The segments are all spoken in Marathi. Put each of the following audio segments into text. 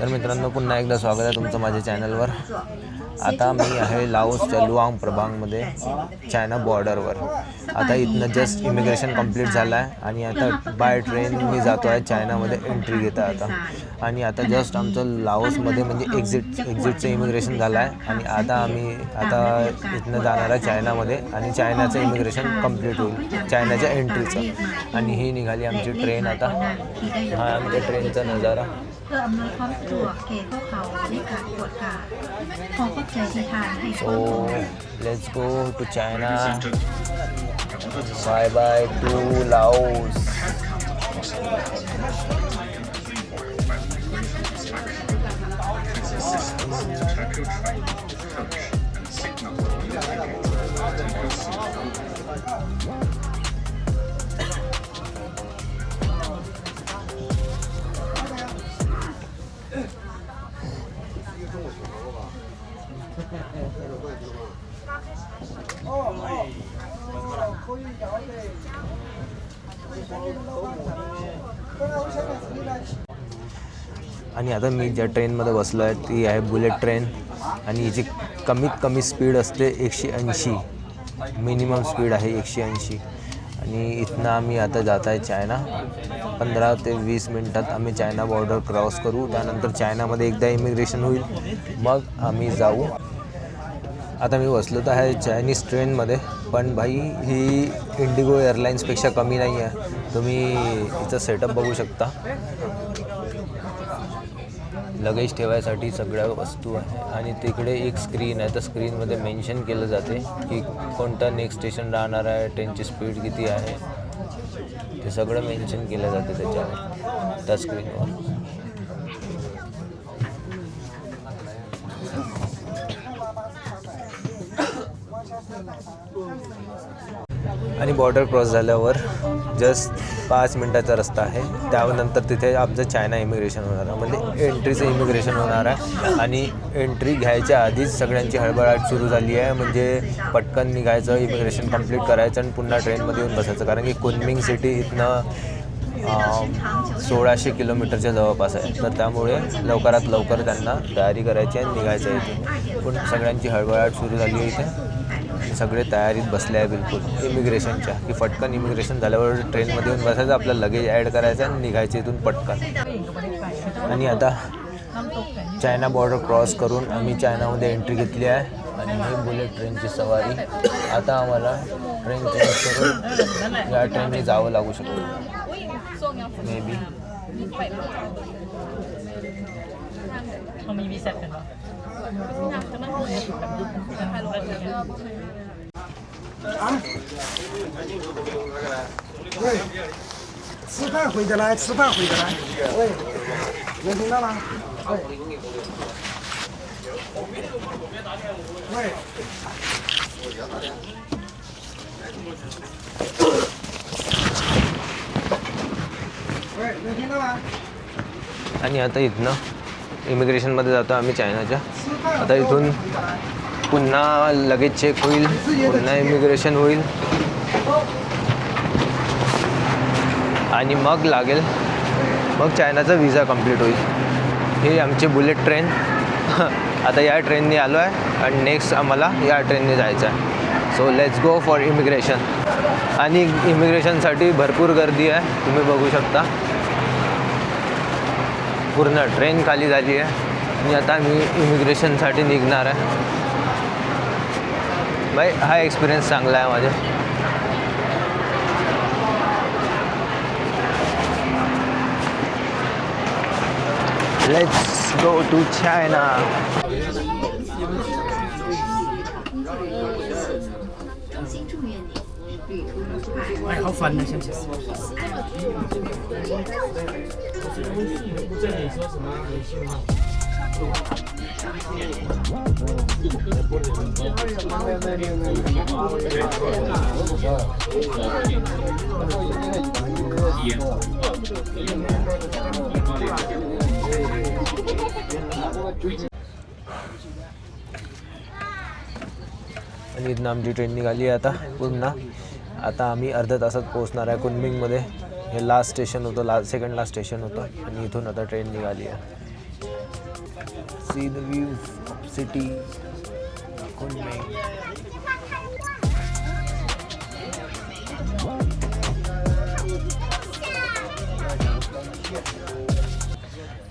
तर मित्रांनो पुन्हा एकदा स्वागत आहे तुमचं माझ्या चॅनलवर. आता मी आहे लाओसच्या लुआंग प्रभागमध्ये चायना बॉर्डरवर आता इथनं जस्ट इमिग्रेशन कंप्लीट झालं आहे आणि आता बाय ट्रेन मी जातो आहे चायनामध्ये एंट्री घेता आता आणि आता जस्ट आमचं लाओसमध्ये म्हणजे एक्झिट एक्झिटचं इमिग्रेशन झालं आहे आणि आता आम्ही आता इथनं जाणार आहे चायनामध्ये आणि चायनाचं इमिग्रेशन कंप्लीट होईल चायनाच्या एंट्रीचं आणि ही निघाली आमची ट्रेन आता हा आमच्या ट्रेनचा नजारा เพื่ออำนวยความสะดวกแก่พวกเขาไม่ขาดปวดขาขอขอบใจที่ทานให้ช่วย So let's go to China. Bye bye to Laos. आणि आता मी ज्या ट्रेनमध्ये बसलो आहे ती आहे बुलेट ट्रेन आणि हिची कमीत कमी स्पीड असते एकशे ऐंशी. मिनिमम स्पीड आहे एकशे ऐंशी. आणि इथनं आम्ही आता जात आहे चायना. पंधरा ते वीस मिनटात आम्ही चायना बॉर्डर क्रॉस करू. त्यानंतर चायनामध्ये एकदा इमिग्रेशन होईल. मग आम्ही जाऊ. आता मी बसलो तर आहे चायनीज ट्रेनमध्ये पण भाई ही इंडिगो एअरलाईन्सपेक्षा कमी नाही आहे. तुम्ही हिचं सेटअप बघू शकता. लगेज ठेवायसाठी सगळ्या वस्तू आहे. आणि तिकडे एक स्क्रीन आहे. त्या स्क्रीनमध्ये मेन्शन केलं जाते की कोणतं नेक्स्ट स्टेशन राहणार आहे ट्रेनची स्पीड किती आहे. ते सगळं मेन्शन केलं जाते त्याच्यावर त्या स्क्रीनवर आणि बॉर्डर क्रॉस झाल्यावर जस्ट पाच मिनटाचा रस्ता आहे. त्यानंतर तिथे आमचं चायना इमिग्रेशन होणार आहे. म्हणजे एंट्रीचं इमिग्रेशन होणार आहे. आणि एंट्री घ्यायच्या आधीच सगळ्यांची हळबळाट सुरू झाली आहे. म्हणजे पटकन निघायचं इमिग्रेशन कंप्लीट करायचं आणि पुन्हा ट्रेनमध्ये येऊन बसायचं. कारण की कुनमिंग सिटी इथनं सोळाशे किलोमीटरच्या जवळपास आहे. तर त्यामुळे लवकरात लवकर त्यांना तयारी करायची आणि निघायचं आहे इथे पण सगळ्यांची हळबळाट सुरू झाली आहे इथे. सगळे तयारीत बसले आहे बिलकुल. इमिग्रेशनच्या की फटकन इमिग्रेशन झाल्यावर ट्रेनमध्ये येऊन बसायचं आपलं लगेज ॲड करायचं आणि निघायचं इथून पटकन. आणि आता चायना बॉर्डर क्रॉस करून आम्ही चायनामध्ये एंट्री घेतली आहे. आणि ही बुलेट ट्रेनची सवारी. आता आम्हाला ट्रेन चेंज करून या ट्रेनने जावं लागू शकतो. May be Om vi vill sätta 喂，吃饭回得来，吃饭回得来。喂，能听到吗？喂。喂。喂，能听到吗？哎，你还得听呢。immigration 没得到，我们讲一下。吃饭。得听。पुन्हा लगेच चेक होईल. पुन्हा इमिग्रेशन होईल. आणि मग लागेल. मग चायनाचा विजा कंप्लीट होईल. ही आमची बुलेट ट्रेन आता या ट्रेनने आलो आहे आणि नेक्स्ट आम्हाला या ट्रेनने जायचं आहे. So let's go for immigration आणि इमिग्रेशनसाठी भरपूर गर्दी आहे. तुम्ही बघू शकता. पूर्ण ट्रेन खाली झाली आहे. आणि आता मी इमिग्रेशनसाठी निघणार आहे. बाई हा एक्सपिरियन्स चांगला आहे माझा लेट्स गो टू चायना 哎，好烦的，现在。 आणि इथनं आमची ट्रेन निघाली आहे आता पुन्हा. आता आम्ही अर्ध्या तासात पोहोचणार आहे कुनमिंगमध्ये. हे लास्ट स्टेशन होतं लास्ट सेकंड लास्ट स्टेशन होतं. आणि इथून आता ट्रेन निघाली आहे. See the view of city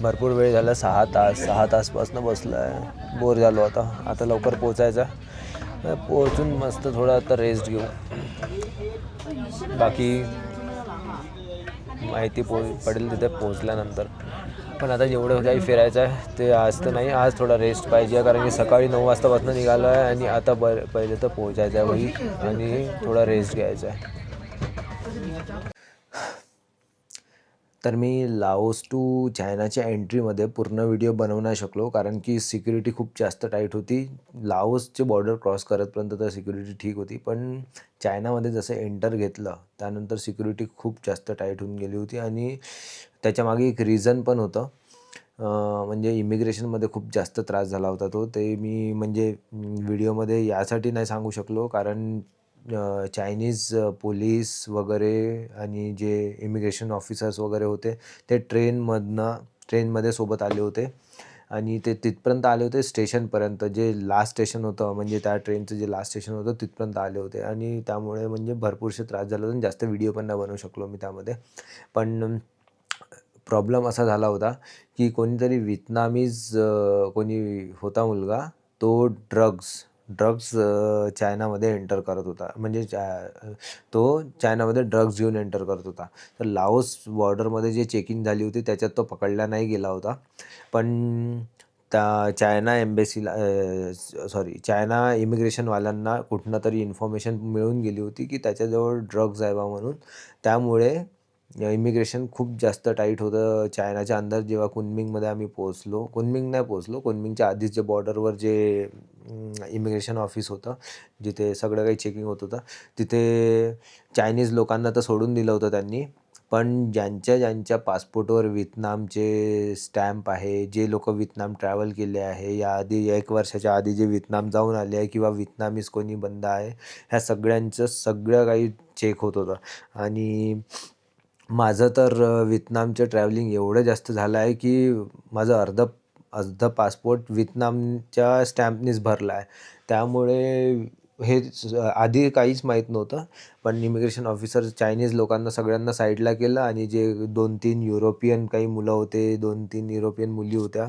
भरपूर वेळ झाला सहा तास सहा तासपासून बसलो आहे बोर झालो आता. आता लवकर पोचायचा आहे. पोहोचून मस्त थोडा आता रेस्ट घेऊ. बाकी माहिती पो पडेल तिथे पोहोचल्यानंतर. पण आता जेवढं काही फिरायचं आहे ते आज तर नाही आज थोडा रेस्ट पाहिजे. कारण की सकाळी नऊ वाजतापासून निघालो आहे आणि आता ब पहिले तर पोहोचायचं आहे वही आणि थोडा रेस्ट घ्यायचा आहे. तर मी लाओस टू चायनाच्या एंट्रीमध्ये पूर्ण व्हिडिओ बनवू नाही शकलो कारण की सिक्युरिटी खूप जास्त टाईट होती. लाओसचे बॉर्डर क्रॉस करतपर्यंत तर सिक्युरिटी ठीक होती पण चायनामध्ये जसं एंटर घेतलं त्यानंतर सिक्युरिटी खूप जास्त टाईट होऊन गेली होती. आणि त्याच्यामागे एक रिझन पण होतं. म्हणजे इमिग्रेशनमध्ये खूप जास्त त्रास झाला होता तो. ते मी म्हणजे व्हिडिओमध्ये यासाठी नाही सांगू शकलो. कारण चायनीज पोलीस वगैरे आणि जे इमिग्रेशन ऑफिसर्स वगैरे होते ते ट्रेनमधनं ट्रेनमध्ये सोबत आले होते. आणि ते तिथपर्यंत आले होते स्टेशनपर्यंत. जे लास्ट स्टेशन होतं म्हणजे त्या ट्रेनचं जे लास्ट स्टेशन होतं तिथपर्यंत आले होते. आणि त्यामुळे म्हणजे भरपूरसे त्रास झाला होता आणि जास्त व्हिडिओ पण नाही बनवू शकलो मी त्यामध्ये. पण प्रॉब्लेम असा झाला होता की कोणीतरी वितनामीज कोणी होता मुलगा तो ड्रग्स ड्रग्स चायनामध्ये एंटर करत होता. म्हणजे चा तो चायनामध्ये ड्रग्ज घेऊन एंटर करत होता. तर लाओस बॉर्डरमध्ये जे चेकिंग झाली होती त्याच्यात तो पकडला नाही गेला होता. पण त्या चायना एम्बेसीला सॉरी चायना इमिग्रेशनवाल्यांना कुठनं तरी इन्फॉर्मेशन मिळून गेली होती की त्याच्याजवळ ड्रग्ज आहे बा म्हणून. त्यामुळे इमिग्रेशन खूप जास्त टाईट होतं. चायनाच्या अंदर जेव्हा कुनमिंगमध्ये आम्ही पोहोचलो कुनमिंग नाही पोहोचलो कुनमिंगच्या आधीच जे बॉर्डरवर जे इमिग्रेशन ऑफिस होतं जिथे सगळं काही चेकिंग होत होतं तिथे चायनीज लोकांना तर सोडून दिलं होतं त्यांनी. पण ज्यांच्या ज्यांच्या पासपोर्टवर व्हिएतनामचे स्टॅम्प आहे जे लोक व्हिएतनाम ट्रॅव्हल केले आहे या आधी एक वर्षाच्या आधी जे व्हिएतनाम जाऊन आले आहे किंवा व्हिएतनामीज कोणी बंद आहे ह्या सगळ्यांचं सगळं काही चेक होत होतं. आणि माझं तर व्हिएतनामचं ट्रॅव्हलिंग एवढं जास्त झालं आहे की माझं अर्ध अर्ध पासपोर्ट व्हिएतनामच्या स्टॅम्पनीच भरला आहे. त्यामुळे हे आधी काहीच माहीत नव्हतं पण इमिग्रेशन ऑफिसर चायनीज लोकांना सगळ्यांना साईडला केलं आणि जे दोन तीन युरोपियन काही मुलं होते दोन तीन युरोपियन मुली होत्या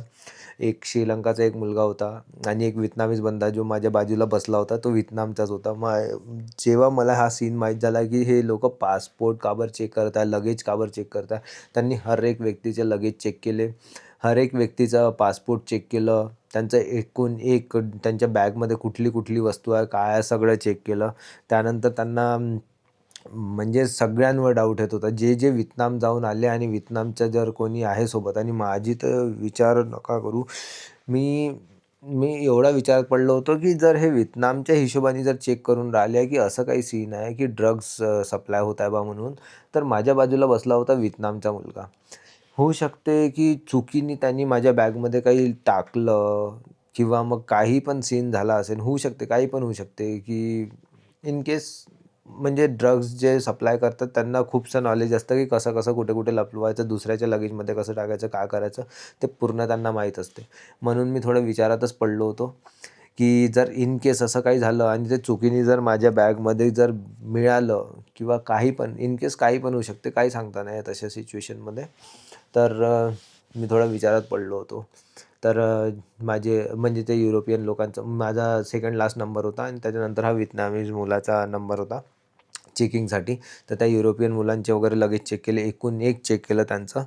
एक श्रीलंकाचा एक मुलगा होता आणि एक व्हिएतनामीज बंदा जो माझ्या बाजूला बसला होता तो व्हिएतनामचाच होता. मग जेव्हा मला हा सीन माहीत झाला की हे लोक पासपोर्ट काबर चेक करत आहे लगेज काबर चेक करत आहे त्यांनी हर एक व्यक्तीचे लगेज चेक केले. हर एक व्यक्तीचा पासपोर्ट चेक केलं. त्यांचं एकूण एक त्यांच्या बॅगमध्ये कुठली कुठली वस्तू आहे काय आहे सगळं चेक केलं. त्यानंतर त्यांना म्हणजे सगळ्यांवर डाऊट येत होता. जे जे व्हिएतनाम जाऊन आले आणि व्हिएतनामच्या जर कोणी आहे सोबत आणि माझी तर विचार नका करू. मी मी एवढा विचारात पडलो होतो की जर हे व्हिएतनामच्या हिशोबाने जर चेक करून राहिले आहे की असं काही सीन आहे की ड्रग्स सप्लाय होत आहे बा म्हणून तर माझ्या बाजूला बसला होता व्हिएतनामचा मुलगा. होऊ शकते की चुकीने त्यांनी माझ्या बॅगमध्ये काही टाकलं किंवा मग काही पण सीन झाला असेल होऊ शकते काही पण होऊ शकते की इन केस म्हणजे ड्रग्ज जे सप्लाय करतात त्यांना खूपसं नॉलेज असतं की कसं कसं कुठे कुठे लपवायचं दुसऱ्याच्या लगेजमध्ये कसं टाकायचं काय करायचं ते पूर्ण त्यांना माहीत असते. म्हणून मी थोडं विचारातच पडलो होतो की जर इन केस असं काही झालं आणि ते चुकीने जर माझ्या बॅगमध्ये जर मिळालं किंवा काही पण इन केस काही पण होऊ शकते काही सांगता नाही तशा सिच्युएशनमध्ये तर मी थोडा विचारात पडलो होतो. तर माझे म्हणजे ते युरोपियन लोकांचं माझा सेकंड लास्ट नंबर होता आणि त्याच्यानंतर हा व्हिएतनामीज मुलाचा नंबर होता. चेकिंगसाठी तर त्या युरोपियन मुलांचे वगैरे लगेच चेक केले. एकूण एक चेक केलं त्यांचं.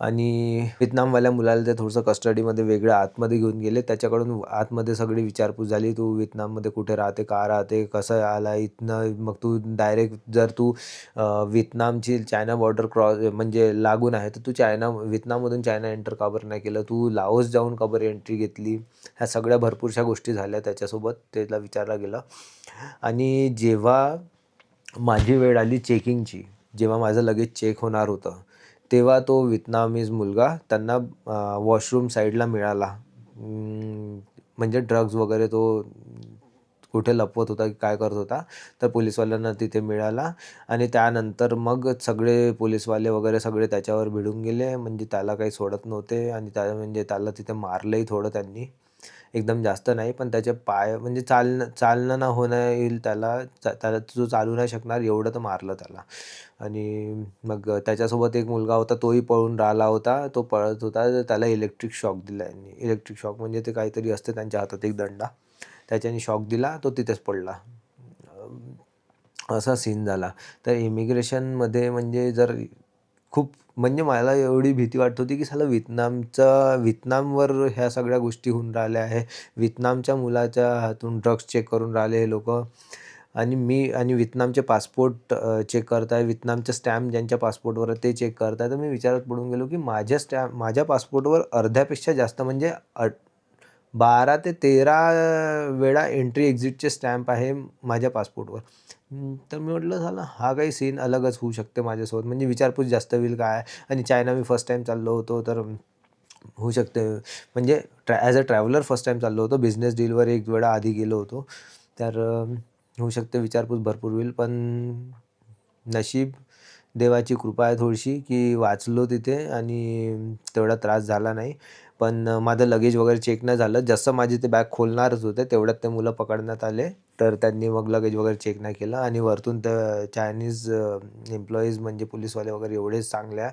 आणि व्हिएतनामवाल्या मुलाला ते थोडंसं कस्टडीमध्ये वेगळं आतमध्ये घेऊन गेले. त्याच्याकडून आतमध्ये सगळी विचारपूस झाली. तू व्हिएतनाममध्ये कुठे राहते? का राहते? कसं आला? इथनं मग तू डायरेक्ट जर तू अ, व्हिएतनामची चायना बॉर्डर क्रॉस म्हणजे लागून आहे तर तू चायना व्हिएतनाममधून चायना एंटर का बरं नाही केलं? तू लाओस जाऊन का बरं एंट्री घेतली? ह्या सगळ्या भरपूरशा गोष्टी झाल्या त्याच्यासोबत. त्याला विचारला गेलं. आणि जेव्हा माझी वेळ आली चेकिंगची. जेव्हा माझं लगेच चेक होणार होतं तेव्हा तो वितनामीज मुलगा त्यांना वॉशरूम साईडला मिळाला. म्हणजे ड्रग्ज वगैरे तो कुठे लपवत होता की काय करत होता तर पोलीसवाल्यांना तिथे मिळाला. आणि त्यानंतर मग सगळे पोलीसवाले वगैरे सगळे त्याच्यावर भिडून गेले. म्हणजे त्याला काही सोडत नव्हते आणि त्या म्हणजे त्याला तिथे मारलंही थोडं त्यांनी. एकदम जास्त नाही पण त्याचे पाय म्हणजे चालणं चालणं ना होणं येईल त्याला चा- त्याला जो चालू नाही शकणार एवढं तर मारलं त्याला. आणि मग त्याच्यासोबत एक मुलगा होता तोही पळून राहिला होता तो पळत होता तर त्याला इलेक्ट्रिक शॉक दिला यांनी. इलेक्ट्रिक शॉक म्हणजे ते काहीतरी असते त्यांच्या हातात एक दंडा. त्याच्याने शॉक दिला तो तिथेच पडला. असा सीन झाला. तर इमिग्रेशनमध्ये म्हणजे जर खूप म्हणजे मला एवढी भीती वाटत होती की साला व्हिएतनामचा व्हिएतनामवर ह्या सगळ्या गोष्टी होऊन राहिल्या आहे. व्हिएतनामच्या मुलाच्या हातून ड्रग्स चेक करून राहिले हे लोक. आणि मी आणि व्हिएतनामचे पासपोर्ट चेक करताय. व्हिएतनामचे स्टॅम्प ज्यांच्या पासपोर्टवर ते चेक करताय. तर मी विचारात पडून गेलो की माझ्या स्टॅम्प माझ्या पासपोर्टवर अर्ध्यापेक्षा जास्त म्हणजे अट बारा ते तेरा वेळा एंट्री एक्झिटचे स्टॅम्प आहे माझ्या पासपोर्टवर तर मी म्हटलं झालं. हा काही सीन अलगच होऊ शकते माझ्यासोबत. म्हणजे विचारपूस जास्त होईल काय? आणि चायना मी फर्स्ट टाईम चाललो होतो तर होऊ शकते. म्हणजे ट्रॅ as a traveller first time चाललो होतो. बिझनेस डीलवर एक वेळा आधी गेलो होतो. तर होऊ शकते विचारपूस भरपूर होईल. पण नशीब देवाची कृपा आहे थोडीशी की वाचलो तिथे आणि तेवढा त्रास झाला नाही. पण माझं लगेज वगैरे चेक नाही झालं. जसं माझी ते बॅग खोलणारच होते तेवढ्यात ते मुलं पकडण्यात आले. तर त्यांनी मग लगेज वगैरे चेक नाही केलं. आणि वरतून तर चायनीज एम्प्लॉईज म्हणजे पोलीसवाले वगैरे एवढेच चांगले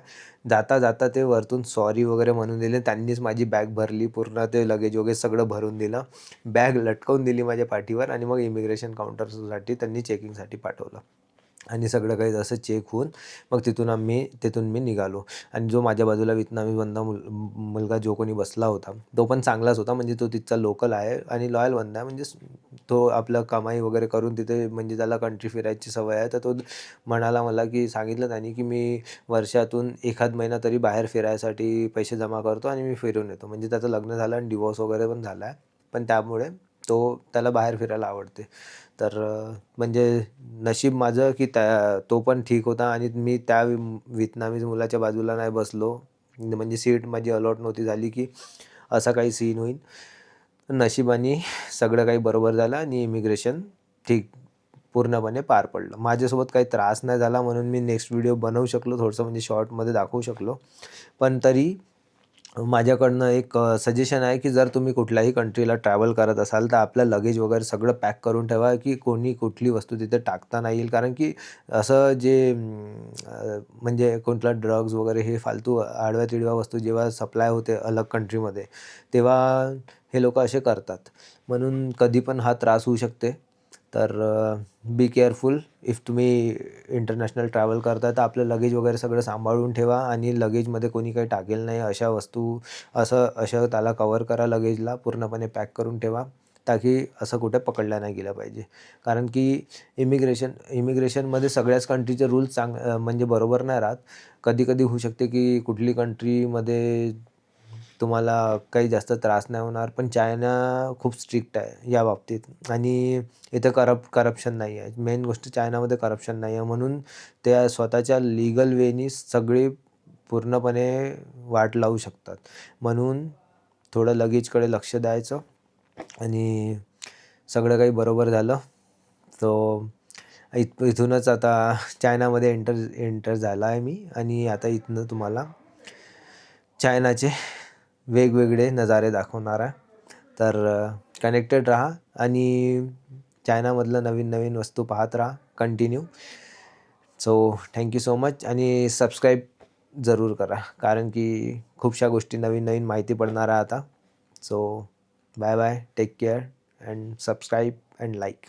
जाता जाता ते वरतून सॉरी वगैरे म्हणून दिले. त्यांनीच माझी बॅग भरली पूर्ण ते लगेज वगैरे सगळं भरून दिलं. बॅग लटकवून दिली माझ्या पाठीवर आणि मग इमिग्रेशन काउंटरसाठी त्यांनी चेकिंगसाठी पाठवलं. आणि सगळं काही जसं चेक होऊन मग तिथून आम्ही तिथून मी निघालो. आणि जो माझ्या बाजूला वितनामी बंदा मुल मुलगा जो कोणी बसला होता तो पण चांगलाच होता. म्हणजे तो तिथचा लोकल आहे आणि लॉयल बंदा आहे. म्हणजे तो आपलं कमाई वगैरे करून तिथे म्हणजे त्याला कंट्री फिरायची सवय आहे. तर तो म्हणाला मला की सांगितलं त्यांनी की मी वर्षातून एखाद महिना तरी बाहेर फिरायसाठी पैसे जमा करतो आणि मी फिरून येतो. म्हणजे त्याचं लग्न झालं आणि डिवोर्स वगैरे पण झाला आहे. पण त्यामुळे तो त्याला बाहेर फिरायला आवडते. तर म्हणजे नशीब माझं की त्या तो पण ठीक होता आणि मी त्या वितनामीज मुलाच्या बाजूला नाही बसलो. म्हणजे सीट माझी अलॉट नव्हती झाली की असा काही सीन होईल. नशिबाने सगळं काही बरोबर झालं आणि इमिग्रेशन ठीक पूर्णपणे पार पडलं. माझ्यासोबत काही त्रास नाही झाला म्हणून मी नेक्स्ट व्हिडिओ बनवू शकलो थोडंसं म्हणजे शॉर्टमध्ये दाखवू शकलो. पण तरी माझ्याकडनं एक सजेशन आहे की जर तुम्ही कुठल्याही कंट्रीला ट्रॅव्हल करत असाल तर आपलं लगेज वगैरे सगळं पॅक करून ठेवा की कोणी कुठली वस्तू तिथे टाकता नाही येईल. कारण की असं जे म्हणजे कोणता ड्रग्ज वगैरे हे फालतू आडव्या तिडव्या वस्तू जेव्हा सप्लाय होते अलग कंट्रीमध्ये तेव्हा हे लोक असे करतात. म्हणून कधी पण हा त्रास होऊ शकते. तर बी केअरफुल इफ तुम्ही इंटरनॅशनल ट्रॅव्हल करता तर आपलं लगेज वगैरे सगळं सांभाळून ठेवा आणि लगेजमध्ये कोणी काही टाकेल नाही. अशा वस्तू असं अशा त्याला कवर करा लगेजला पूर्णपणे पॅक करून ठेवा ताकी असं कुठे पकडल्या नाही गेलं पाहिजे. कारण की इमिग्रेशन इमिग्रेशनमध्ये सगळ्याच कंट्रीचे रूल्स चांग म्हणजे बरोबर नाही राहत. कधी कधी होऊ शकते की कुठली कंट्रीमध्ये तुम्हाला काही जास्त त्रास नाही होणार पण चायना खूप स्ट्रिक्ट आहे या बाबतीत. आणि इथं करप करप्शन नाही आहे. मेन गोष्ट चायनामध्ये करप्शन नाही आहे. म्हणून त्या स्वतःच्या लिगल वेनी सगळी पूर्णपणे वाट लावू शकतात. म्हणून थोडं लगेजकडे लक्ष द्यायचं आणि सगळं काही बरोबर झालं. तो इथ इथूनच आता चायनामध्ये एंटर एंटर झाला आहे मी. आणि आता इथनं तुम्हाला चायनाचे वेगवेगळे नजारे दाखवणार आहे. तर कनेक्टेड राहा आणि चायनामधलं नवीन नवीन वस्तू पाहत राहा. Continue so thank you so much आणि सबस्क्राईब जरूर करा. कारण की खूपशा गोष्टी नवीन नवीन माहिती पडणार आहे आता. So bye bye take care and subscribe and like